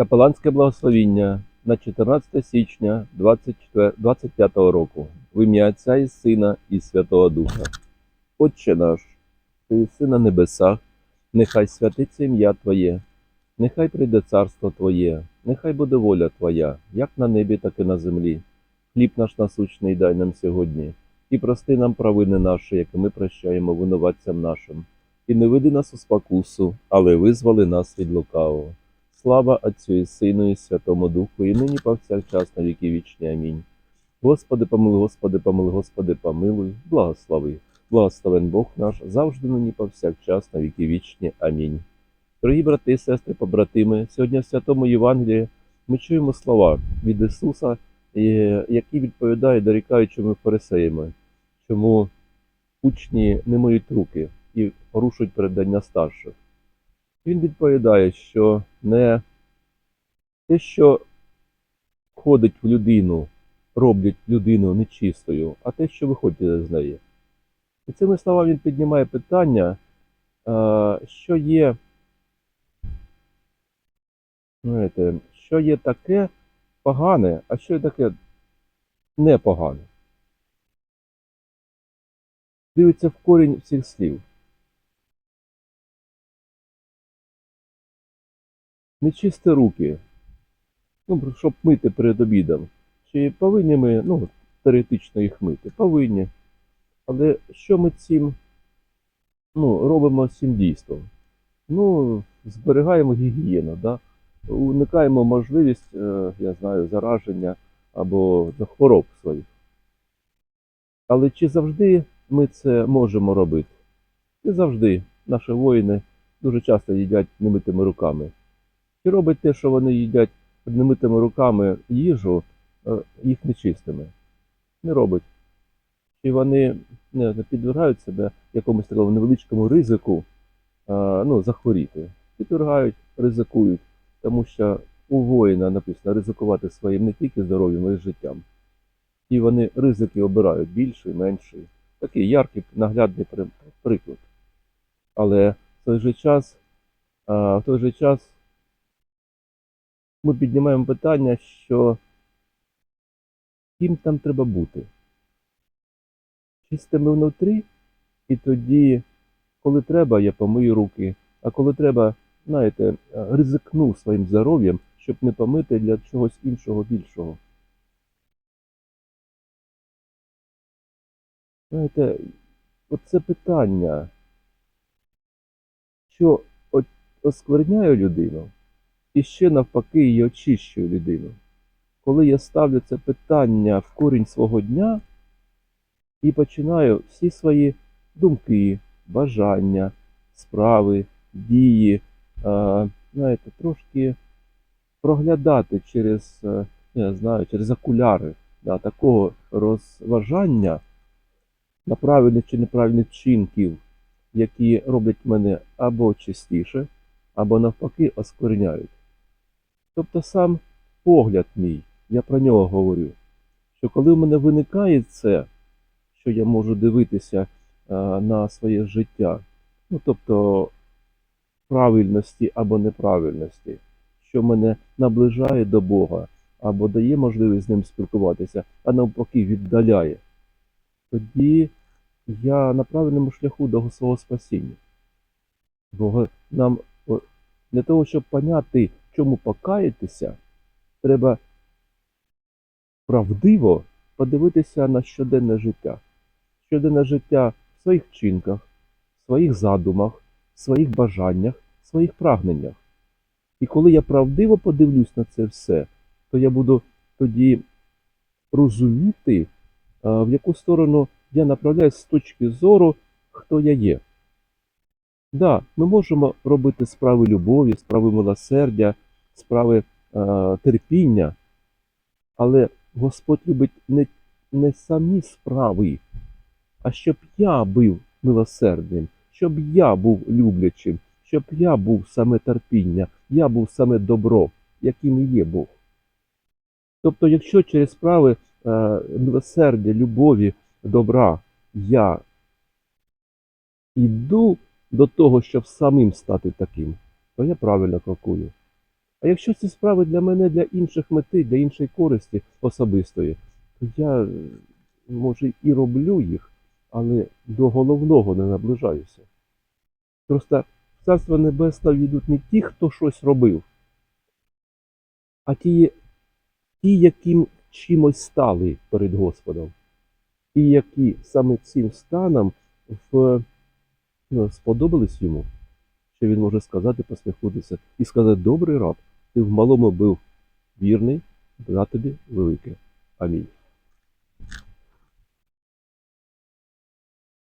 Капеланське благословіння на 14 січня 25 року в ім'я Отця і Сина і Святого Духа. Отче наш, що єси на небесах, нехай святиться ім'я Твоє, нехай прийде царство Твоє, нехай буде воля Твоя, як на небі, так і на землі. Хліб наш насущний дай нам сьогодні, і прости нам провини наші, які ми прощаємо винуватцям нашим. І не веди нас у спокусу, але визволи нас від лукавого. Слава Отцю і Сину і Святому Духу, і нині повсякчас на віки вічні. Амінь. Господи, помилуй, Господи, помилуй, Господи, помилуй, благослови. Благословен Бог наш, завжди нині повсякчас на віки вічні. Амінь. Дорогі брати сестри, побратими, сьогодні в Святому Євангелії ми чуємо слова від Ісуса, е, які відповідають дорікаючими фарисеями, чому учні не миють руки і порушують передання старших. Він відповідає, що не те, що входить в людину, роблять людину нечистою, а те, що виходить з неї. І цими словами він піднімає питання, що є, знаєте, що є таке погане, а що є таке непогане. Дивиться в корінь всіх слів. Не чисти руки, ну, щоб мити перед обідом. Чи повинні ми, ну, теоретично їх мити? Повинні. Але що ми цим ну, робимо цим дійством? Ну, зберігаємо гігієну, да? уникаємо можливість, е, я знаю, зараження або хвороб своїх. Але чи завжди ми це можемо робити? Не завжди. Наші воїни дуже часто їдять немитими руками. Чи робить те, що вони їдять немитими руками їжу, е, їх нечистими? Не робить. Чи вони не, не підвергають себе якомусь такому невеличкому ризику е, ну, захворіти? Підвергають, ризикують, тому що у воїна написано ризикувати своїм не тільки здоров'ям, а й життям. І вони ризики обирають більший, менший. Такий яркий, наглядний приклад. Але в той же час, а, в той же час ми піднімаємо питання, що ким там треба бути? Чистими внутрі, і тоді, коли треба, я помию руки, а коли треба, знаєте, ризикну своїм здоров'ям, щоб не помити для чогось іншого більшого. Знаєте, оце питання, що оскверняє людину, і ще навпаки її очищує людину. Коли я ставлю це питання в корінь свого дня і починаю всі свої думки, бажання, справи, дії, е, знаєте, трошки проглядати через, е, я знаю, через окуляри да, такого розважання на правильних чи неправильних вчинків, які роблять мене або чистіше, або навпаки оскверняють. Тобто сам погляд мій, я про нього говорю, що коли в мене виникає це, що я можу дивитися е, на своє життя, ну тобто правильності або неправильності, що мене наближає до Бога, або дає можливість з ним спілкуватися, а навпаки віддаляє, тоді я на правильному шляху до свого спасіння. Бо нам для того, щоб поняти, чому покаятися, треба правдиво подивитися на щоденне життя. Щоденне життя в своїх вчинках, в своїх задумах, в своїх бажаннях, в своїх прагненнях. І коли я правдиво подивлюсь на це все, то я буду тоді розуміти, в яку сторону я направляюсь з точки зору, хто я є. Да, ми можемо робити справи любові, справи милосердя, справи е, терпіння, але Господь любить не, не самі справи, а щоб я був милосердним, щоб я був люблячим, щоб я був саме терпіння, я був саме добро, яким і є Бог. Тобто, якщо через справи е, милосердя, любові, добра я йду до того, щоб самим стати таким, то я правильно крокую. А якщо ці справи для мене, для інших мети, для іншої користі особистої, то я, може, і роблю їх, але до головного не наближаюся. Просто в Царство Небесне війдуть не ті, хто щось робив, а ті, ті, яким чимось стали перед Господом. Ті, які саме цим станом в, сподобались йому, що він може сказати, посміхнутися і сказати, добрий раб, ти в малому був вірний, на тобі велике. Амінь.